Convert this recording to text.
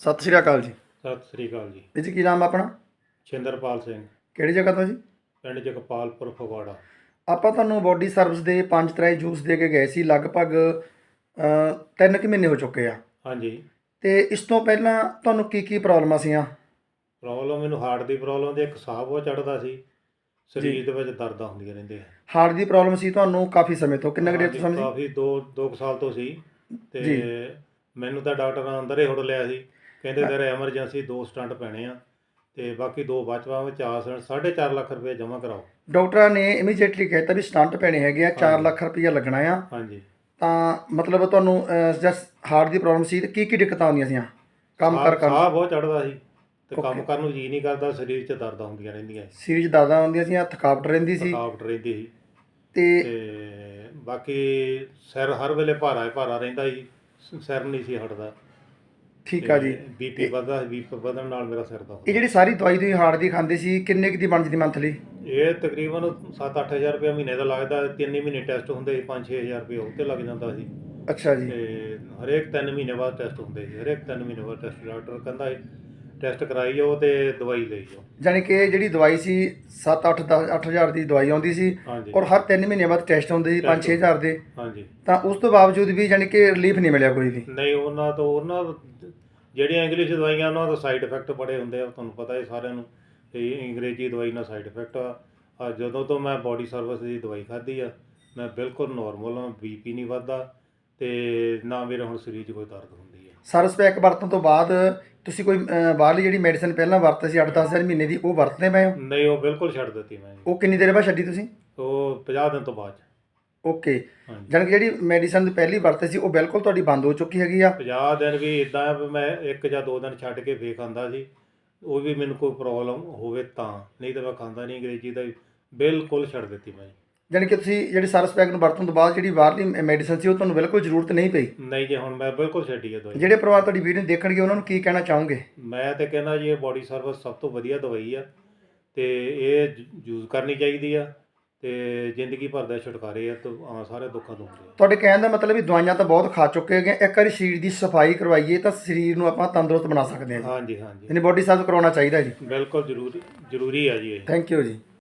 ਸਤਿ ਸ਼੍ਰੀ ਅਕਾਲ ਜੀ। ਸਤਿ ਸ੍ਰੀ ਅਕਾਲ ਜੀ। ਵੀਰ ਜੀ ਕੀ ਨਾਮ ਆ ਆਪਣਾ? ਛਿੰਦਰਪਾਲ ਸਿੰਘ। ਕਿਹੜੀ ਜਗ੍ਹਾ ਤੋਂ ਜੀ? ਪਿੰਡ ਜਗਪਾਲਪੁਰ ਫਗਵਾੜਾ। ਆਪਾਂ ਤੁਹਾਨੂੰ ਬੋਡੀ ਸਰਵਿਸ ਦੇ ਪੰਜ ਤਰ੍ਹਾਂ ਦੇ ਜੂਸ ਦੇ ਕੇ ਗਏ ਸੀ ਲਗਭਗ 3 ਕੁ ਮਹੀਨੇ ਹੋ ਚੁੱਕੇ ਆ। ਹਾਂਜੀ। ਤੇ ਇਸ ਤੋਂ ਪਹਿਲਾਂ ਤੁਹਾਨੂੰ ਕੀ ਕੀ ਪ੍ਰੋਬਲਮਾਂ ਸੀਆਂ? ਪ੍ਰੋਬਲਮ ਮੈਨੂੰ ਹਾਰਟ ਦੀ ਪ੍ਰੋਬਲਮ ਤੇ ਇੱਕ ਸਾਹ ਬਹੁਤ ਚੜਦਾ ਸੀ। ਸਰੀਰ ਦੇ ਵਿੱਚ ਦਰਦਾਂ ਹੁੰਦੀਆਂ ਰਹਿੰਦੀਆਂ। ਹਾਰਟ ਦੀ ਪ੍ਰੋਬਲਮ ਸੀ ਤੁਹਾਨੂੰ ਕਾਫੀ ਸਮੇਂ ਤੋਂ ਕਿੰਨਾ ਕੁ ਦੇਰ ਤੋਂ ਸਮਝ? ਕਾਫੀ 2 2 ਸਾਲ ਤੋਂ ਸੀ। ਤੇ। ਮੈਨੂੰ ਤਾਂ ਡਾਕਟਰ ਅੰਦਰ ਹੀ ਹੁੜ ਲਿਆ ਸੀ। ਕਹਿੰਦੇ ਤੇਰੇ ਐਮਰਜੈਂਸੀ ਦੋ ਸਟੰਟ ਪੈਣੇ ਆ ਤੇ ਬਾਕੀ ਦੋ ਬਚਵਾ ਵਿੱਚ ਆ 4.5 ਲੱਖ ਰੁਪਏ ਜਮ੍ਹਾਂ ਕਰਾਓ। ਡਾਕਟਰਾਂ ਨੇ ਇਮੀਡੀਏਟਲੀ ਕਹਿਤਾ ਵੀ ਸਟੰਟ ਪੈਣੇ ਹੈਗੇ ਆ 4 ਹਾਂਜੀ। ਲੱਖ ਰੁਪਈਆ ਲੱਗਣਾ ਆ। ਹਾਂਜੀ। ਤਾਂ ਮਤਲਬ ਤੁਹਾਨੂੰ ਜਸ ਹਾਰਟ ਦੀ ਪ੍ਰੋਬਲਮ ਸੀ ਤੇ ਕੀ ਕੀ ਦਿੱਕਤਾਂ ਆਉਂਦੀਆਂ ਸੀਆਂ? ਕੰਮ ਕਰ ਕਰ। ਸਾਹ ਬਹੁਤ ਚੜਦਾ ਸੀ ਤੇ ਕੰਮ. ਕਰਨ ਨੂੰ ਜੀ ਨਹੀਂ ਕਰਦਾ ਸਰੀਰ 'ਚ ਦਰਦਾਂ ਹੁੰਦੀਆਂ ਰਹਿੰਦੀਆਂ ਸੀ। ਸੀਰੀਜ਼ ਦਰਦਾਂ ਆਉਂਦੀਆਂ ਸੀਆਂ ਥਕਾਵਟ ਰਹਿੰਦੀ ਸੀ। ਥਕਾਵਟ ਰਹਿੰਦੀ ਸੀ। ਤੇ ਬਾਕੀ ਸਿਰ ਹਰ ਵੇਲੇ ਭਾਰਾ ਹੀ ਭਾਰਾ ਰਹਿੰਦਾ ਸੀ ਸ- ਸਿਰ ਨਹੀਂ ਸੀ ਹਟਦਾ। ਠੀਕ ਆ ਜੀ। ਬੀਪੀ ਵਧਦਾ ਬੀਪੀ ਵਧਣ ਨਾਲ ਮੇਰਾ ਸਿਰ ਦਾ ਇਹ ਜਿਹੜੀ ਸਾਰੀ ਦਵਾਈ ਤੁਸੀਂ ਹਾਰਟ ਦੀ ਖਾਂਦੇ ਸੀ ਕਿੰਨੇ ਕੁ ਦੀ ਬਣ ਜਾਂਦੀ ਮੰਥਲੀ ਇਹ ਤਕਰੀਬਨ 7-8000 ਰੁਪਏ ਮਹੀਨੇ ਦਾ ਲੱਗਦਾ ਤਿੰਨ ਹੀ ਮਹੀਨੇ ਟੈਸਟ ਹੁੰਦੇ ਸੀ 5-6000 ਰੁਪਏ ਉਹ ਤੇ ਲੱਗ ਜਾਂਦਾ ਸੀ। ਅੱਛਾ ਜੀ। ਤੇ ਹਰੇਕ 3 ਮਹੀਨੇ ਬਾਅਦ ਟੈਸਟ ਹੁੰਦੇ ਸੀ ਹਰੇਕ 3 ਮਹੀਨੇ ਬਾਅਦ ਟੈਸਟ ਡਾਕਟਰ ਕਹਿੰਦਾ ਟੈਸਟ ਕਰਾਈ ਜਾਓ ਤੇ ਦਵਾਈ ਲਈ ਜਾਓ ਯਾਨੀ ਕਿ ਜਿਹੜੀ ਦਵਾਈ ਸੀ 7 8 10 8000 ਦੀ ਦਵਾਈ ਆਉਂਦੀ ਸੀ ਹਾਂਜੀ। ਔਰ ਹਰ 3 ਮਹੀਨੇ ਬਾਅਦ ਟੈਸਟ ਹੁੰਦੇ ਸੀ 5 6000 ਦੇ। ਹਾਂਜੀ। ਤਾਂ ਉਸ ਤੋਂ ਬਾਵਜੂਦ ਵੀ ਯਾਨੀ ਕਿ ਰਿਲੀਫ ਨਹੀਂ ਮਿਲਿਆ ਕੋਈ ਵੀ। ਨਹੀਂ ਉਹਨਾਂ ਤੋਂ ਉਹਨਾਂ ਜਿਹੜੀਆਂ ਇੰਗਲਿਸ਼ ਦਵਾਈਆਂ ਉਹਨਾਂ ਦਾ ਸਾਈਡ ਇਫੈਕਟ ਬੜੇ ਹੁੰਦੇ ਆ ਤੁਹਾਨੂੰ ਪਤਾ ਹੀ ਸਾਰਿਆਂ ਨੂੰ ਇਹ ਅੰਗਰੇਜ਼ੀ ਦਵਾਈ ਨਾਲ ਸਾਈਡ ਇਫੈਕਟ ਆ। ਆ ਜਦੋਂ ਤੋਂ ਮੈਂ ਬਾਡੀ ਸਰਵਿਸ ਦੀ ਦਵਾਈ ਖਾਧੀ ਆ ਮੈਂ ਬਿਲਕੁਲ ਨਾਰਮਲ ਹਾਂ ਬੀਪੀ ਨਹੀਂ ਵੱਧਦਾ ਤੇ ਨਾ ਮੇਰੇ ਹੁਣ ਸਰੀਰ 'ਚ ਕੋਈ ਦਰਦ ਹੁੰਦੀ। ਸਰਸ ਪੈਕ ਵਰਤਣ ਤੋਂ ਬਾਅਦ ਤੁਸੀਂ ਕੋਈ ਅਹ, ਬਾਹਰਲੀ ਜਿਹੜੀ ਮੈਡੀਸਨ ਪਹਿਲਾਂ ਵਰਤਦੇ ਸੀ 8-10000 ਮਹੀਨੇ ਦੀ ਉਹ ਵਰਤਦੇ ਪਏ ਹੋ? ਨਹੀਂ ਉਹ ਬਿਲਕੁਲ ਛੱਡ ਦਿੱਤੀ ਮੈਂ ਜੀ। ਉਹ ਕਿੰਨੀ ਦੇਰ ਬਾਅਦ ਛੱਡੀ ਤੁਸੀਂ? ਉਹ 50 ਦਿਨ ਤੋਂ ਬਾਅਦ 'ਚ। ਓਕੇ ਹਾਂਜੀ। ਯਾਨੀ ਕਿ ਜਿਹੜੀ ਮੈਡੀਸਨ ਪਹਿਲੀ ਵਰਤੇ ਸੀ ਉਹ ਬਿਲਕੁਲ ਤੁਹਾਡੀ ਬੰਦ ਹੋ ਚੁੱਕੀ ਹੈਗੀ ਆ? 50 ਦਿਨ ਵੀ ਇਦਾਂ ਮੈਂ ਇੱਕ ਜਾਂ ਦੋ ਦਿਨ ਛੱਡ ਕੇ ਫੇਰ ਖਾਂਦਾ ਸੀ ਉਹ ਵੀ ਮੈਨੂੰ ਕੋਈ ਪ੍ਰੋਬਲਮ ਹੋਵੇ ਤਾਂ। ਨਹੀਂ ਤਾਂ ਮੈਂ ਖਾਂਦਾ ਨਹੀਂ ਅੰਗਰੇਜ਼ੀ ਦਾ ਵੀ। ਬਿਲਕੁਲ ਛੱਡ ਦਿੱਤੀ ਮੈਂ ਜੀ। ਯਾਨੀ ਕਿ ਤੁਸੀਂ ਜਿਹੜੀ ਸਰਸ ਪੈਕ ਨੂੰ ਵਰਤਣ ਤੋਂ ਬਾਅਦ ਜਿਹੜੀ ਬਾਹਰਲੀ ਮੈਡੀਸਨ ਸੀ ਉਹ ਤੁਹਾਨੂੰ ਬਿਲਕੁਲ ਜ਼ਰੂਰਤ ਨਹੀਂ ਪਈ? ਨਹੀਂ ਜੀ ਹੁਣ ਮੈਂ ਬਿਲਕੁਲ ਛੱਡੀ ਹੈ ਦਵਾਈ। ਜਿਹੜੇ ਪਰਿਵਾਰ ਤੁਹਾਡੀ ਵੀਡੀਓ ਦੇਖਣਗੇ ਉਹਨਾਂ ਨੂੰ ਕੀ ਕਹਿਣਾ ਚਾਹੋਗੇ? ਮੈਂ ਤੇ ਕਹਿੰਦਾ ਜੀ ਇਹ ਬਾਡੀ ਸਰਵਿਸ ਸਭ ਤੋਂ ਵਧੀਆ ਦਵਾਈ ਆ ਤੇ ਇਹ ਯੂਜ਼ ਕਰਨੀ ਚਾਹੀਦੀ ਆ ਤੇ ਜ਼ਿੰਦਗੀ ਭਰ ਦੇ ਛੁਟਕਾਰੇ ਆ ਤੋਂ ਸਾਰੇ ਦੁੱਖਾਂ ਤੋਂ ਤੁਹਾਡੇ ਕਹਿਣ ਦਾ ਮਤਲਬ ਵੀ ਦਵਾਈਆਂ ਤਾਂ ਬਹੁਤ ਖਾ ਚੁੱਕੇ ਹੈਗੇ। ਇੱਕ ਵਾਰੀ ਸਰੀਰ ਦੀ ਸਫ਼ਾਈ ਕਰਵਾਈਏ ਤਾਂ ਸਰੀਰ ਨੂੰ ਆਪਾਂ ਤੰਦਰੁਸਤ ਬਣਾ ਸਕਦੇ ਹਾਂ ਹਾਂਜੀ ਹਾਂਜੀ। ਯਾਨੀ ਬੋਡੀ ਸਰਵਿਸ ਕਰਾਉਣਾ ਚਾਹੀਦਾ ਜੀ। ਬਿਲਕੁਲ ਜ਼ਰੂਰੀ ਜ਼ਰੂਰੀ ਆ ਜੀ ਇਹ। ਥੈਂਕ ਯੂ ਜੀ।